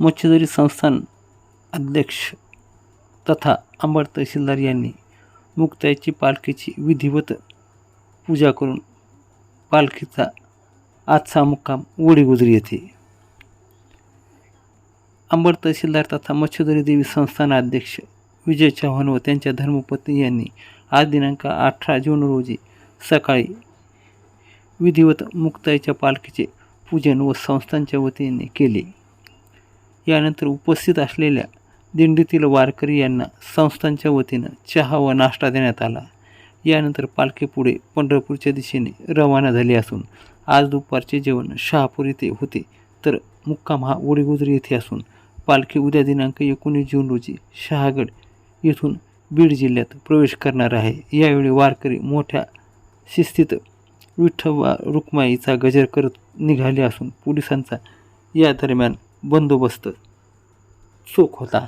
मच्छिदरी संस्थान अध्यक्ष तथा अंबड तहसीलदार यांनी मुक्ताईची पालखीची विधिवत पूजा करून पालखीचा आजचा मुक्काम वडीगुजरी येथे. अंबड तहसीलदार तथा मच्छिदरी देवी संस्थान अध्यक्ष विजय चव्हाण व त्यांच्या धर्मपत्नी यांनी आज दिनांक अठरा जून रोजी सकाळी विधिवत मुक्ताईच्या पालखीचे पूजन व संस्थांच्या वतीने केले. यानंतर उपस्थित असलेल्या दिंडीतील वारकरी यांना संस्थांच्या वतीनं चहा व नाश्ता देण्यात आला. यानंतर पालखी पुढे पंढरपूरच्या दिशेने रवाना झाली असून आज दुपारचे जेवण शहापूर येथे होते. तर मुक्काम हा वडीगुजरी येथे असून पालखी उद्या दिनांक एकोणीस जून रोजी शहागड येथून बीड जिल्ह्यात प्रवेश करणार आहे. यावेळी वारकरी मोठ्या शिस्तीत विठ्ठवा रुक्माईचा गजर करत निघाले असून पोलिसांचा या दरम्यान बंदोबस्त चोख होता.